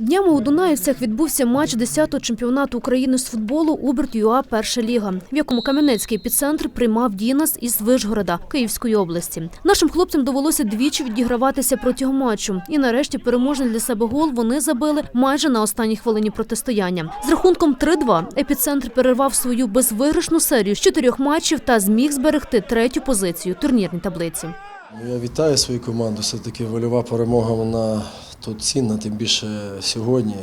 Днями у Дунаївцях відбувся матч 10-го чемпіонату України з футболу Уберт ЮА Перша ліга, в якому Кам'янецький епіцентр приймав Дінас із Вишгорода Київської області. Нашим хлопцям довелося двічі відіграватися протягом матчу. І нарешті переможний для себе гол вони забили майже на останній хвилині протистояння. З рахунком 3-2 епіцентр перервав свою безвиграшну серію з чотирьох матчів та зміг зберегти третю позицію турнірній таблиці. Ну, Я вітаю свою команду. Все-таки вольова перемога вона тут цінна, тим більше сьогодні.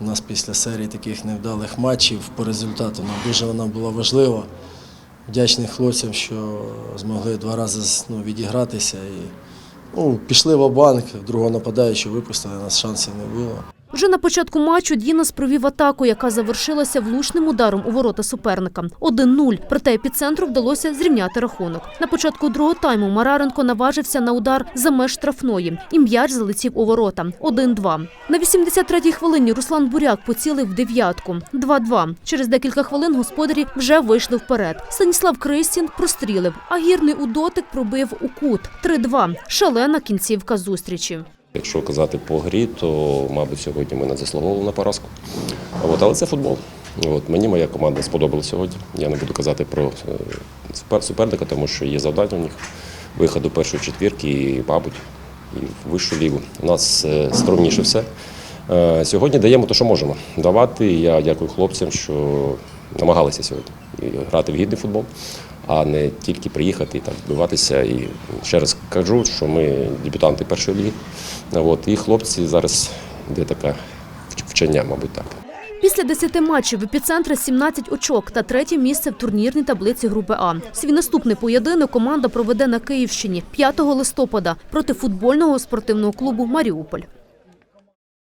У нас після серії таких невдалих матчів по результату нам дуже вона була важлива. Вдячний хлопцям, що змогли два рази ну, відігратися. І, ну, пішли в банк другого нападаючого випустили, нас шансів не було. Вже на початку матчу Дінас провів атаку, яка завершилася влучним ударом у ворота суперника. 1-0. Проте епіцентру вдалося зрівняти рахунок. На початку другого тайму Мараренко наважився на удар за меж штрафної, і м'яч залетів у ворота. 1-2. На 83-й хвилині Руслан Буряк поцілив дев'ятку. 2-2. Через декілька хвилин господарі вже вийшли вперед. Станіслав Кристін прострілив, а гірний у дотик пробив у кут. 3-2. Шалена кінцівка зустрічі. Якщо казати по грі, то, мабуть, сьогодні ми не заслуговували на поразку. От, але це футбол. От, мені моя команда сподобалася сьогодні. Я не буду казати про е, суперника, тому що є завдання у них виход до першої четвірки і, мабуть, і вищу лігу. У нас е, скромніше все. Е, Сьогодні даємо те, що можемо давати. Я дякую хлопцям, що намагалися сьогодні грати в гідний футбол, а не тільки приїхати і так відбиватися. І ще раз кажу, що ми дебютанти першої ліги. От, і хлопці зараз йде таке вчення, мабуть, так. Після 10 матчів в епіцентра 17 очок та третє місце в турнірній таблиці групи А. Свій наступний поєдинок команда проведе на Київщині 5 листопада проти футбольного спортивного клубу Маріуполь.